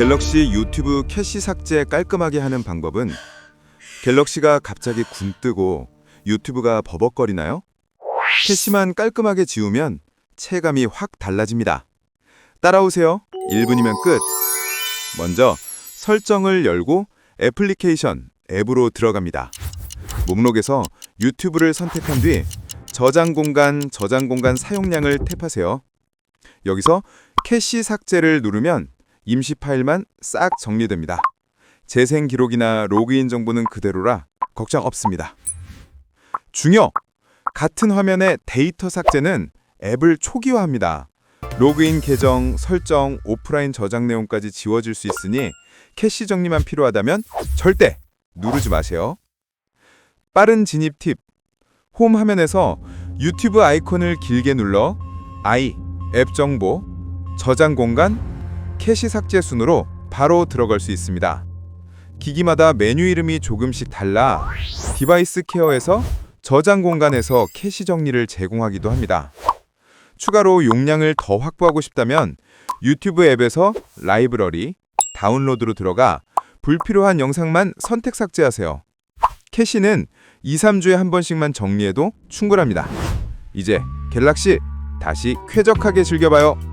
갤럭시 유튜브 캐시 삭제 깔끔하게 하는 방법은 갤럭시가 갑자기 굼 뜨고 유튜브가 버벅거리나요? 캐시만 깔끔하게 지우면 체감이 확 달라집니다. 따라오세요. 1분이면 끝. 먼저 설정을 열고 애플리케이션 앱으로 들어갑니다. 목록에서 유튜브를 선택한 뒤 저장 공간, 저장 공간 사용량을 탭하세요. 여기서 캐시 삭제를 누르면 임시 파일만 싹 정리됩니다. 재생 기록이나 로그인 정보는 그대로라 걱정 없습니다. 중요! 같은 화면의 데이터 삭제는 앱을 초기화합니다. 로그인 계정, 설정, 오프라인 저장 내용까지 지워질 수 있으니 캐시 정리만 필요하다면 절대 누르지 마세요. 빠른 진입 팁. 홈 화면에서 유튜브 아이콘을 길게 눌러 아이, 앱 정보, 저장 공간, 캐시 삭제 순으로 바로 들어갈 수 있습니다. 기기마다 메뉴 이름이 조금씩 달라 디바이스 케어에서 저장 공간에서 캐시 정리를 제공하기도 합니다. 추가로 용량을 더 확보하고 싶다면 유튜브 앱에서 라이브러리, 다운로드로 들어가 불필요한 영상만 선택 삭제하세요. 캐시는 2, 3주에 한 번씩만 정리해도 충분합니다. 이제 갤럭시 다시 쾌적하게 즐겨봐요.